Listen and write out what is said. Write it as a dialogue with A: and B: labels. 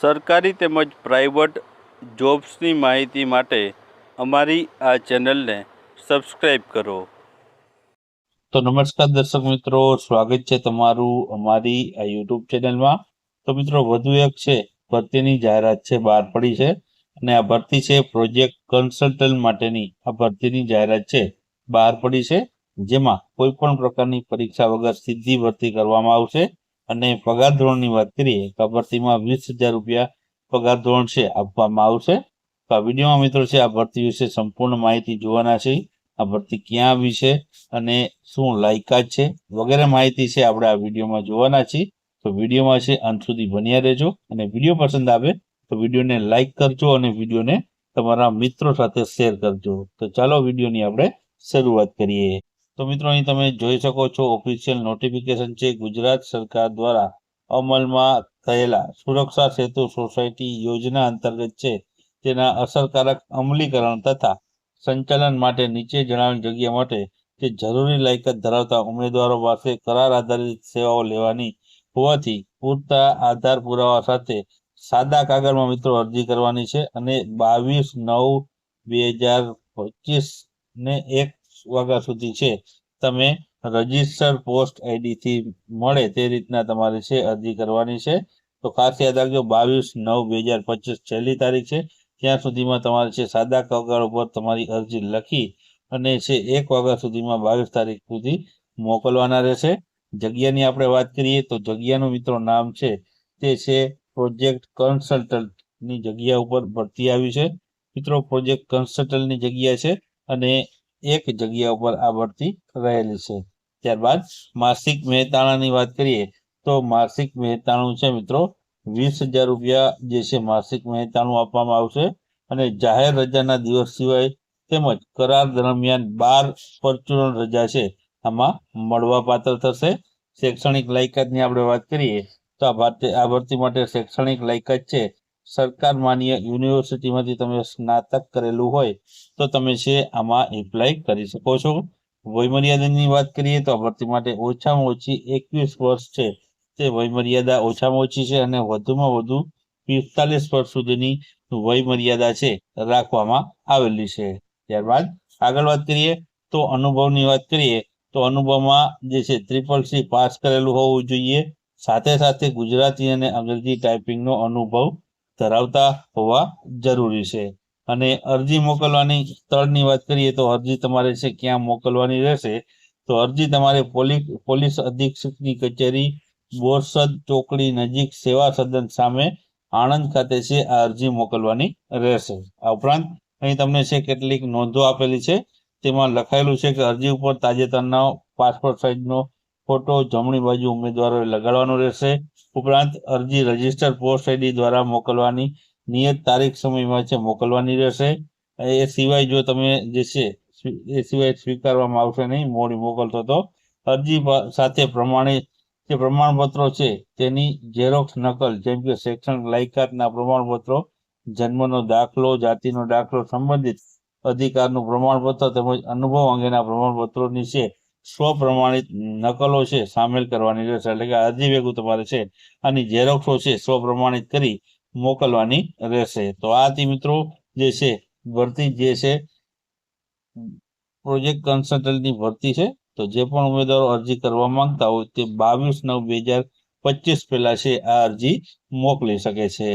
A: સરકારી તેમજ પ્રાઇવેટ જોબ્સની માહિતી માટે અમારી આ ચેનલને સબસ્ક્રાઇબ કરો.
B: તો નમસ્કાર દર્શક મિત્રો, સ્વાગત છે તમારું અમારી આ યુટ્યુબ ચેનલમાં. તો મિત્રો, વધુ એક છે, ભરતીની જાહેરાત છે, બહાર પડી છે. અને આ ભરતી છે પ્રોજેક્ટ કન્સલ્ટન્ટ માટેની. આ ભરતીની જાહેરાત છે, બહાર પડી છે. જેમાં કોઈ પણ પ્રકારની પરીક્ષા વગર સીધી ભરતી કરવામાં આવશે. અને પગાર ધોરણની વાત કરીએ, તો ભરતીમાં વીસ હજાર રૂપિયા પગાર ધોરણ છે આપવામાં આવશે. તો આ વિડીયોમાં મિત્રો છે, આ ભરતી વિશે સંપૂર્ણ માહિતી જોવાના છે. આ ભરતી ક્યાં આવી છે અને શું લાયકાત છે વગેરે માહિતી છે આપણે આ વિડીયોમાં જોવાના છીએ. તો વિડીયોમાં છે, અંત સુધી બન્યા રહેજો. અને વીડિયો પસંદ આવે તો વિડીયોને લાઇક કરજો અને વિડીયોને તમારા મિત્રો સાથે શેર કરજો. તો ચાલો વિડીયોની આપણે શરૂઆત કરીએ. તો મિત્રો અહીં તમે જોઈ શકો છો ઓફિશિયલ નોટિફિકેશન છે. ગુજરાત સરકાર દ્વારા અમલમાં થયેલા સુરક્ષા સેતુ સોસાયટી યોજના અંતર્ગત છે. તેના અસરકારક અમલીકરણ તથા સંચાલન માટે નીચે જણાવેલ જગ્યા માટે તે જરૂરી લાયકાત ધરાવતા ઉમેદવારો પાસે કરાર આધારિત સેવાઓ લેવાની હોવાથી પૂરતા આધાર પુરાવા સાથે સાદા કાગળમાં મિત્રો અરજી કરવાની છે અને બાવીસ નવ બે હજાર પચીસ ને એક વાગ્યા સુધી છે. તમે રજિસ્ટર પોસ્ટ આઈડીથી મળે તે રીતના તમારે છે અરજી કરવાની છે. તો ખાસ યાદ રાખજો, બાવીસ નવ બે હજાર પચીસ છેલ્લી તારીખ છે. ત્યાં સુધીમાં તમારે છે સાદા કાગળ ઉપર તમારી અરજી લખી અને છે એક વાગ્યા સુધીમાં બાવીસ તારીખ સુધી મોકલવાના રહેશે. જગ્યાની આપણે વાત કરીએ તો જગ્યાનું મિત્રો નામ છે તે છે પ્રોજેક્ટ કન્સલ્ટન્ટની જગ્યા ઉપર ભરતી આવી છે. મિત્રો, પ્રોજેક્ટ કન્સલ્ટન્ટની જગ્યા છે અને એક જગ્યા ઉપર આ ભરતી રહેલી છે. ત્યારબાદ માસિક મહેતાણાની વાત કરીએ તો માસિક મહેતાણું છે મિત્રો વીસ હજાર રૂપિયા જે છે માસિક મહેતાણું આપવામાં આવશે અને જાહેર રજાના દિવસ સિવાય તેમજ કરાર દરમિયાન બાર પરચુરણ રજા છે આમાં મળવા પાત્ર થશે. શૈક્ષણિક લાયકાતની આપણે વાત કરીએ તો આ ભરતી આ ભરતી માટે શૈક્ષણિક લાયકાત છે સરકાર માન્ય યુનિવર્સિટીમાંથી તમે સ્નાતક કરેલું હોય તો તમે છે આમાં એપ્લાય કરી શકો છો. વયમર્યાદાની વાત કરીએ તો ભરતી માટે ઓછામાં ઓછી એકવીસ વર્ષ છે. તે વયમર્યાદા ઓછામાં ઓછી છે અને વધુમાં વધુ પિસ્તાલીસ વર્ષ સુધીની વયમર્યાદા છે રાખવામાં આવેલી છે. ત્યારબાદ આગળ વાત કરીએ તો અનુભવની વાત કરીએ તો અનુભવમાં જે છે ત્રિપલ સી પાસ કરેલું હોવું જોઈએ. સાથે સાથે ગુજરાતી અને અંગ્રેજી ટાઈપિંગનો અનુભવ ધરાવતા હોવા જરૂરી છે. અને અરજી મોકલવાની સ્થળની વાત કરીએ તો અરજી તમારે છે ક્યાં મોકલવાની રહેશે? તો અરજી તમારે પોલીસ અધિક્ષકની કચેરી, બોરસદ ચોકડી નજીક સેવા સદન સામે આણંદ ખાતે છે આ અરજી મોકલવાની રહેશે. આ ઉપરાંત અહીં તમને છે કેટલીક નોંધો આપેલી છે. તેમાં લખાયેલું છે કે અરજી ઉપર તાજેતરના પાસપોર્ટ સાઇઝનો ફોટો જમણી બાજુ ઉમેદવારોએ લગાડવાનો રહેશે. ઉપરાંત અરજી રજિસ્ટર પોસ્ટ આઈડી દ્વારા મોકલવાની નિયત તારીખ સમયમાં છે, મોકલવાની રહેશે. એ સિવાય જો તમે જે છે, એ સિવાય સ્વીકારવામાં આવશે નહીં, મોડી મોકલતો તો. અરજી સાથે પ્રમાણે જે પ્રમાણપત્રો છે, તેની ઝેરોક્સ નકલ, જેમ કે શૈક્ષણિક લાયકાતના પ્રમાણપત્રો, જન્મનો દાખલો, જાતિનો દાખલો સંબંધિત અધિકારનું પ્રમાણપત્ર તેમજ અનુભવ અંગેના પ્રમાણપત્રોની છે સ્વપ્રમાણિત નકલો છે સામેલ કરવાની રહેશે. એટલે કે અરજી ભેગું તમારે છે અને ઝેરોક્ષો છે સ્વપ્રમાણિત કરી મોકલવાની રહેશે. તો આ મિત્રો જે છે, ભરતી જે છે, પ્રોજેક્ટ કન્સલ્ટન્ટની ભરતી છે, તો જે પણ ઉમેદવારો અરજી કરવા માંગતા હોય તે બાવીસ નવ બે હજાર પચીસ પહેલા છે આ અરજી મોકલી શકે છે.